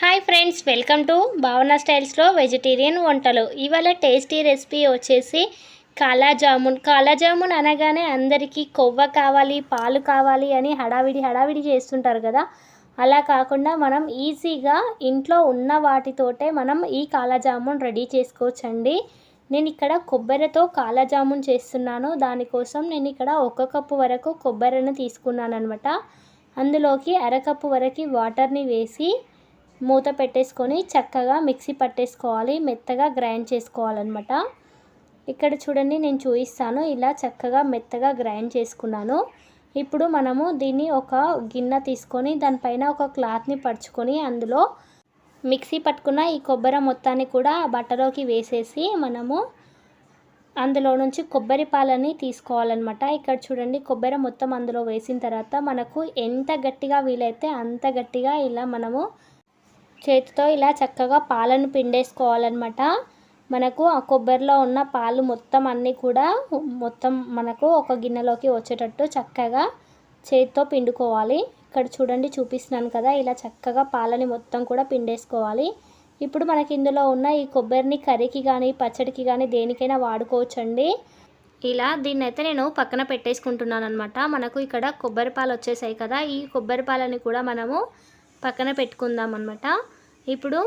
Hi friends welcome to భావన స్టైల్స్లో vegetarian వంటలు. ఇవాళ టేస్టీ రెసిపీ వచ్చేసి కాలాజామున్ కాలాజామున్ అనగానే అందరికీ కొవ్వ కావాలి పాలు కావాలి అని హడావిడి హడావిడి చేస్తుంటారు కదా. అలా కాకుండా మనం ఈజీగా ఇంట్లో ఉన్న వాటితోటే మనం ఈ కాలాజామున్ రెడీ చేసుకోవచ్చండి. నేను ఇక్కడ కొబ్బరితో కాలాజామున్ చేస్తున్నాను. దానికోసం నేను ఇక్కడ ఒక కప్పు వరకు కొబ్బరిని తీసుకున్నాను అనమాట అందులోకి అరకప్పు వరకు వాటర్ని వేసి మూత పెట్టేసుకొని చక్కగా మిక్సీ పట్టేసుకోవాలి మెత్తగా గ్రైండ్ చేసుకోవాలన్నమాట. ఇక్కడ చూడండి నేను చూపిస్తాను. ఇలా చక్కగా మెత్తగా గ్రైండ్ చేసుకున్నాను. ఇప్పుడు మనము దీన్ని ఒక గిన్నె తీసుకొని దానిపైన ఒక క్లాత్ని పరుచుకొని అందులో మిక్సీ పట్టుకున్న ఈ కొబ్బరి మొత్తాన్ని కూడా ఆ బట్టలోకి వేసేసి మనము అందులో నుంచి కొబ్బరి పాలని తీసుకోవాలన్నమాట. ఇక్కడ చూడండి కొబ్బరి మొత్తం అందులో వేసిన తర్వాత మనకు ఎంత గట్టిగా వీలైతే అంత గట్టిగా ఇలా మనము చేతితో ఇలా చక్కగా పాలను పిండేసుకోవాలన్నమాట. మనకు ఆ కొబ్బరిలో ఉన్న పాలు మొత్తం అన్నీ కూడా మొత్తం మనకు ఒక గిన్నెలోకి వచ్చేటట్టు చక్కగా చేతితో పిండుకోవాలి. ఇక్కడ చూడండి చూపిస్తున్నాను కదా ఇలా చక్కగా పాలని మొత్తం కూడా పిండేసుకోవాలి. ఇప్పుడు మనకి ఇందులో ఉన్న ఈ కొబ్బరిని కర్రీకి కానీ పచ్చడికి కానీ దేనికైనా వాడుకోవచ్చండి. ఇలా దీన్ని అయితే నేను పక్కన పెట్టేసుకుంటున్నాను అనమాట మనకు ఇక్కడ కొబ్బరి పాలు వచ్చేసాయి కదా ఈ కొబ్బరి పాలని కూడా మనము పక్కన పెట్టుకుందాం అనమాట ఇప్పుడు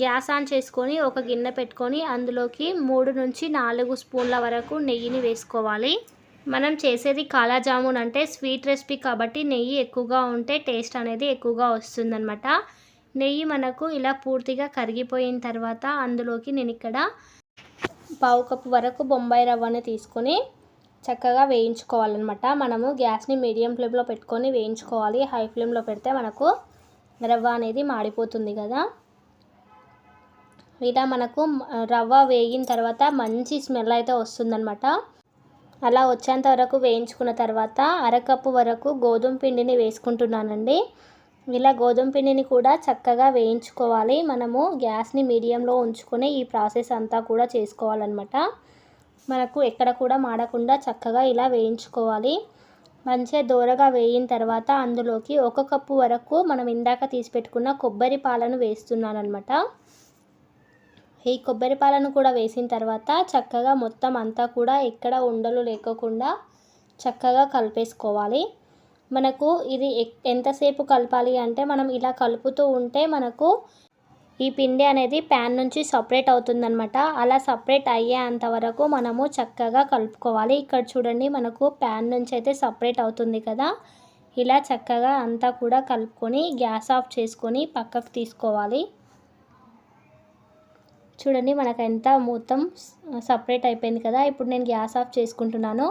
గ్యాస్ ఆన్ చేసుకొని ఒక గిన్నె పెట్టుకొని అందులోకి మూడు నుంచి నాలుగు స్పూన్ల వరకు నెయ్యిని వేసుకోవాలి. మనం చేసేది కాలా జామున్ అంటే స్వీట్ రెసిపీ కాబట్టి నెయ్యి ఎక్కువగా ఉంటే టేస్ట్ అనేది ఎక్కువగా వస్తుందన్నమాట. నెయ్యి మనకు ఇలా పూర్తిగా కరిగిపోయిన తర్వాత అందులోకి నేను ఇక్కడ పావు కప్పు వరకు బొంబాయి రవ్వని తీసుకొని చక్కగా వేయించుకోవాలన్నమాట. మనము గ్యాస్ని మీడియం ఫ్లేమ్లో పెట్టుకొని వేయించుకోవాలి. హై ఫ్లేమ్లో పెడితే మనకు రవ్వ అనేది మాడిపోతుంది కదా. ఇలా మనకు రవ్వ వేగిన తర్వాత మంచి స్మెల్ అయితే వస్తుందన్నమాట. అలా వచ్చేంత వరకు వేయించుకున్న తర్వాత అరకప్పు వరకు గోధుమ పిండిని వేసుకుంటున్నానండి. ఇలా గోధుమ పిండిని కూడా చక్కగా వేయించుకోవాలి. మనము గ్యాస్ని మీడియంలో ఉంచుకొని ఈ ప్రాసెస్ అంతా కూడా చేసుకోవాలన్నమాట. మనకు ఎక్కడ కూడా మాడకుండా చక్కగా ఇలా వేయించుకోవాలి. మంచిగా దోరగా వేయిన తర్వాత అందులోకి ఒక కప్పు వరకు మనం ఇందాక తీసి పెట్టుకున్న కొబ్బరి పాలను వేస్తున్నాను అనమాట ఈ కొబ్బరి పాలను కూడా వేసిన తర్వాత చక్కగా మొత్తం అంతా కూడా ఎక్కడ ఉండలు లేకోకుండా చక్కగా కలిపేసుకోవాలి. మనకు ఇది ఎంతసేపు కలపాలి అంటే మనం ఇలా కలుపుతూ ఉంటే మనకు ఈ పిండి అనేది ప్యాన్ నుంచి సపరేట్ అవుతుందనమాట అలా సపరేట్ అయ్యేంత వరకు మనము చక్కగా కలుపుకోవాలి. ఇక్కడ చూడండి మనకు ప్యాన్ నుంచి అయితే సపరేట్ అవుతుంది కదా. ఇలా చక్కగా అంతా కూడా కలుపుకొని గ్యాస్ ఆఫ్ చేసుకొని పక్కకు తీసుకోవాలి. చూడండి మనకు ఎంత మొత్తం సపరేట్ అయిపోయింది కదా. ఇప్పుడు నేను గ్యాస్ ఆఫ్ చేసుకుంటున్నాను.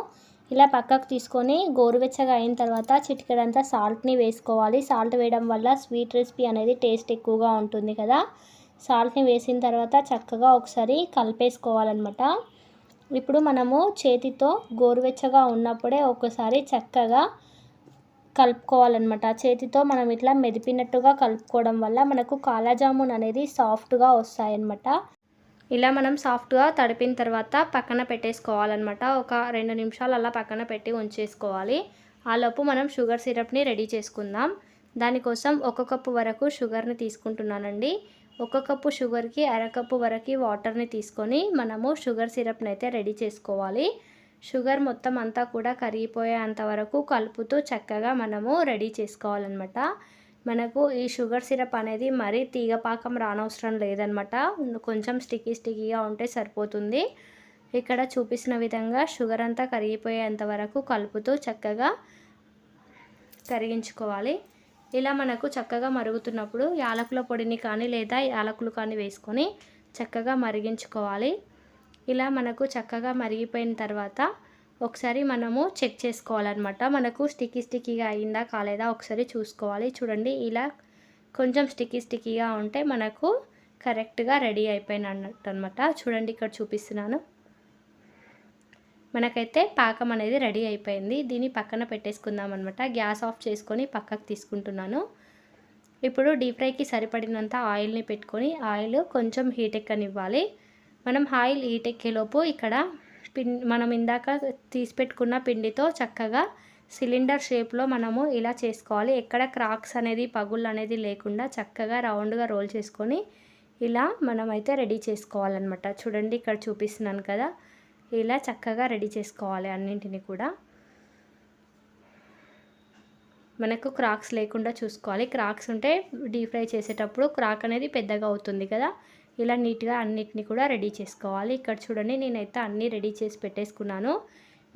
ఇలా పక్కకు తీసుకొని గోరువెచ్చగా అయిన తర్వాత చిటికెడంతా సాల్ట్ని వేసుకోవాలి. సాల్ట్ వేయడం వల్ల స్వీట్ రెసిపీ అనేది టేస్ట్ ఎక్కువగా ఉంటుంది కదా. సాల్ట్ని వేసిన తర్వాత చక్కగా ఒకసారి కలిపేసుకోవాలన్నమాట. ఇప్పుడు మనము చేతితో గోరువెచ్చగా ఉన్నప్పుడే ఒకసారి చక్కగా కలుపుకోవాలన్నమాట. చేతితో మనం ఇట్లా మెదిపినట్టుగా కలుపుకోవడం వల్ల మనకు కాలాజామున్ అనేది సాఫ్ట్గా వస్తాయన్నమాట. ఇలా మనం సాఫ్ట్గా తడిపిన తర్వాత పక్కన పెట్టేసుకోవాలన్నమాట. ఒక రెండు నిమిషాలు అలా పక్కన పెట్టి ఉంచేసుకోవాలి. ఆలోపు మనం షుగర్ సిరప్ని రెడీ చేసుకుందాం. దానికోసం ఒక కప్పు వరకు షుగర్ని తీసుకుంటున్నానండి. ఒక కప్పు షుగర్కి అరకప్పు వరకు వాటర్ని తీసుకొని మనము షుగర్ సిరప్ని అయితే రెడీ చేసుకోవాలి. షుగర్ మొత్తం అంతా కూడా కరిగిపోయేంత వరకు కలుపుతూ చక్కగా మనము రెడీ చేసుకోవాలన్నమాట. మనకు ఈ షుగర్ సిరప్ అనేది మరీ తీగపాకం రానవసరం లేదనమాట. కొంచెం స్టిక్కీ స్టిక్కీగా ఉంటే సరిపోతుంది. ఇక్కడ చూపిస్తున్న విధంగా షుగర్ అంతా కరిగిపోయేంత వరకు కలుపుతూ చక్కగా కరిగించుకోవాలి. ఇలా మనకు చక్కగా మరుగుతున్నప్పుడు యాలకుల పొడిని కానీ లేదా యాలకులు కానీ వేసుకొని చక్కగా మరిగించుకోవాలి. ఇలా మనకు చక్కగా మరిగిపోయిన తర్వాత ఒకసారి మనము చెక్ చేసుకోవాలన్నమాట. మనకు స్టిక్కీ స్టిక్కీగా అయిందా కాలేదా ఒకసారి చూసుకోవాలి. చూడండి ఇలా కొంచెం స్టిక్కీ స్టిక్కీగా ఉంటే మనకు కరెక్ట్గా రెడీ అయిపోయినట్టు అనమాట చూడండి ఇక్కడ చూపిస్తున్నాను. మనకైతే పాకం అనేది రెడీ అయిపోయింది. దీన్ని పక్కన పెట్టేసుకుందాం అనమాట గ్యాస్ ఆఫ్ చేసుకొని పక్కకు తీసుకుంటున్నాను. ఇప్పుడు డీప్ ఫ్రైకి సరిపడినంత ఆయిల్ని పెట్టుకొని ఆయిల్ కొంచెం హీట్ ఎక్కనివ్వాలి. మనం ఆయిల్ హీట్ ఎక్కేలోపు ఇక్కడ పిం మనం ఇందాక తీసి పెట్టుకున్న పిండితో చక్కగా సిలిండర్ షేప్లో మనము ఇలా చేసుకోవాలి. ఎక్కడ క్రాక్స్ అనేది పగుళ్ళు అనేది లేకుండా చక్కగా రౌండ్గా రోల్ చేసుకొని ఇలా మనమైతే రెడీ చేసుకోవాలన్నమాట. చూడండి ఇక్కడ చూపిస్తున్నాను కదా. ఇలా చక్కగా రెడీ చేసుకోవాలి అన్నింటిని కూడా. మనకు క్రాక్స్ లేకుండా చూసుకోవాలి. క్రాక్స్ ఉంటే డీప్ ఫ్రై చేసేటప్పుడు క్రాక్ అనేది పెద్దగా అవుతుంది కదా. ఇలా నీట్గా అన్నిటిని కూడా రెడీ చేసుకోవాలి. ఇక్కడ చూడండి నేనైతే అన్నీ రెడీ చేసి పెట్టేసుకున్నాను.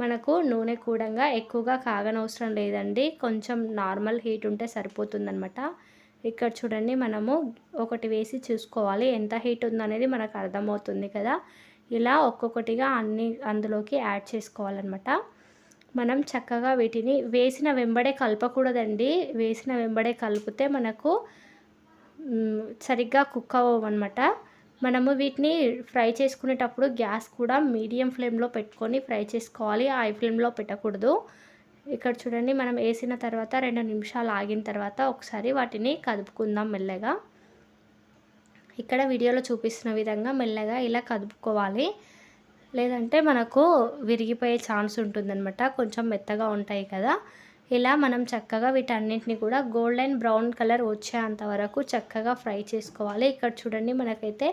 మనకు నూనె కూడంగా ఎక్కువగా కాగనవసరం లేదండి. కొంచెం నార్మల్ హీట్ ఉంటే సరిపోతుందనమాట ఇక్కడ చూడండి మనము ఒకటి వేసి చూసుకోవాలి. ఎంత హీట్ ఉందనేది మనకు అర్థమవుతుంది కదా. ఇలా ఒక్కొక్కటిగా అన్ని అందులోకి యాడ్ చేసుకోవాలన్నమాట. మనం చక్కగా వీటిని వేసిన వెంబడే కలపకూడదండి. వేసిన వెంబడే కలిపితే మనకు సరిగ్గా కుక్ అవ్వమన్నమాట మనము వీటిని ఫ్రై చేసుకునేటప్పుడు గ్యాస్ కూడా మీడియం ఫ్లేమ్లో పెట్టుకొని ఫ్రై చేసుకోవాలి. హై ఫ్లేమ్లో పెట్టకూడదు. ఇక్కడ చూడండి మనం వేసిన తర్వాత రెండు నిమిషాలు ఆగిన తర్వాత ఒకసారి వాటిని కదుపుకుందాం మెల్లగా. ఇక్కడ వీడియోలో చూపిస్తున్న విధంగా మెల్లగా ఇలా కదుపుకోవాలి. లేదంటే మనకు విరిగిపోయే ఛాన్స్ ఉంటుందన్నమాట. కొంచెం మెత్తగా ఉంటాయి కదా. ఇలా మనం చక్కగా వీటన్నింటిని కూడా గోల్డెన్ బ్రౌన్ కలర్ వచ్చేంత వరకు చక్కగా ఫ్రై చేసుకోవాలి. ఇక్కడ చూడండి మనకైతే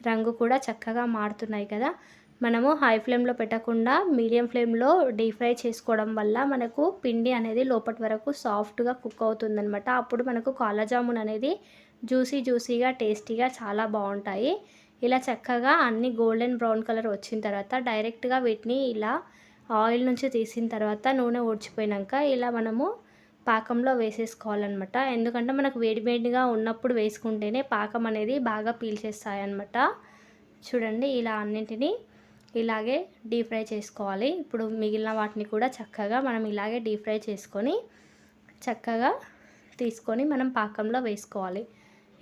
రంగు కూడా చక్కగా మారుతున్నాయి కదా. మనము హై ఫ్లేమ్లో పెట్టకుండా మీడియం ఫ్లేమ్లో డీప్ ఫ్రై చేసుకోవడం వల్ల మనకు పిండి అనేది లోపటి వరకు సాఫ్ట్గా కుక్ అవుతుందనమాట అప్పుడు మనకు కాలాజామున్ అనేది జ్యూసీ జ్యూసీగా టేస్టీగా చాలా బాగుంటాయి. ఇలా చక్కగా అన్ని గోల్డెన్ బ్రౌన్ కలర్ వచ్చిన తర్వాత డైరెక్ట్గా వీటిని ఇలా ఆయిల్ నుంచి తీసిన తర్వాత నూనె ఓడ్చిపోయినాక ఇలా మనము పాకంలో వేసేసుకోవాలన్నమాట. ఎందుకంటే మనకు వేడివేడిగా ఉన్నప్పుడు వేసుకుంటేనే పాకం అనేది బాగా పీల్చేస్తాయి అన్నమాట చూడండి ఇలా అన్నింటినీ ఇలాగే డీప్ ఫ్రై చేసుకోవాలి. ఇప్పుడు మిగిలిన వాటిని కూడా చక్కగా మనం ఇలాగే డీప్ ఫ్రై చేసుకొని చక్కగా తీసుకొని మనం పాకంలో వేసుకోవాలి.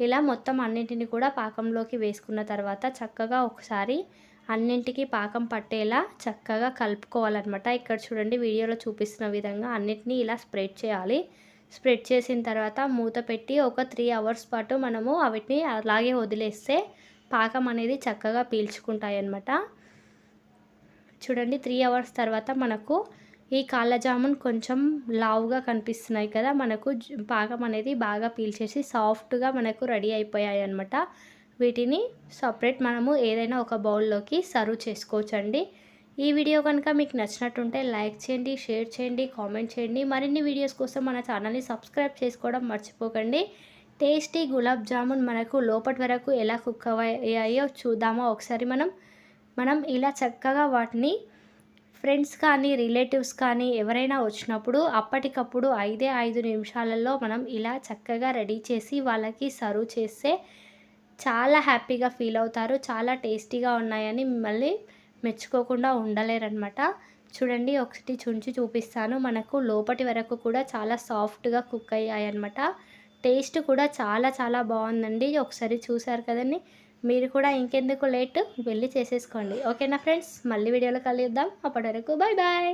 ఇలా మొత్తం అన్నింటిని కూడా పాకంలోకి వేసుకున్న తర్వాత చక్కగా ఒకసారి అన్నింటికి పాకం పట్టేలా చక్కగా కలుపుకోవాలన్నమాట. ఇక్కడ చూడండి వీడియోలో చూపిస్తున్న విధంగా అన్నిటినీ ఇలా స్ప్రెడ్ చేయాలి. స్ప్రెడ్ చేసిన తర్వాత మూత పెట్టి ఒక త్రీ అవర్స్ పాటు మనము వాటిని అలాగే వదిలేస్తే పాకం అనేది చక్కగా పీల్చుకుంటాయి అన్నమాట చూడండి త్రీ అవర్స్ తర్వాత మనకు ఈ కాళ్ళ జామున్ కొంచెం లావుగా కనిపిస్తున్నాయి కదా మనకు పాకం అనేది బాగా పీల్చేసి సాఫ్ట్గా మనకు రెడీ అయిపోయాయి అనమాట వీటిని సపరేట్ మనము ఏదైనా ఒక బౌల్లోకి సర్వ్ చేసుకోవచ్చండి. ఈ వీడియో కనుక మీకు నచ్చినట్టుంటే లైక్ చేయండి షేర్ చేయండి కామెంట్ చేయండి. మరిన్ని వీడియోస్ కోసం మన ఛానల్ని సబ్స్క్రైబ్ చేసుకోవడం మర్చిపోకండి. టేస్టీ గులాబ్ జామున్ మనకు లోపటి వరకు ఎలా కుక్ అయ్యాయో చూద్దామా ఒకసారి మనం. మనం ఇలా చక్కగా వాటిని ఫ్రెండ్స్ కానీ రిలేటివ్స్ కానీ ఎవరైనా వచ్చినప్పుడు అప్పటికప్పుడు ఐదే ఐదు నిమిషాలలో మనం ఇలా చక్కగా రెడీ చేసి వాళ్ళకి సర్వ్ చేస్తే చాలా హ్యాపీగా ఫీల్ అవుతారు చాలా టేస్టీగా ఉన్నాయని మిమ్మల్ని మెచ్చుకోకుండా ఉండలేరనమాట చూడండి ఒకటి చుంచి చూపిస్తాను. మనకు లోపటి వరకు కూడా చాలా సాఫ్ట్గా కుక్ అయ్యాయి అనమాట టేస్ట్ కూడా చాలా చాలా బాగుందండి. ఒకసారి చూసారు కదండి మీరు కూడా ఇంకెందుకు లేట్ వెళ్ళి చేసేసుకోండి. ఓకేనా ఫ్రెండ్స్? మళ్ళీ వీడియోలో కలుద్దాం. అప్పటి వరకు బాయ్ బాయ్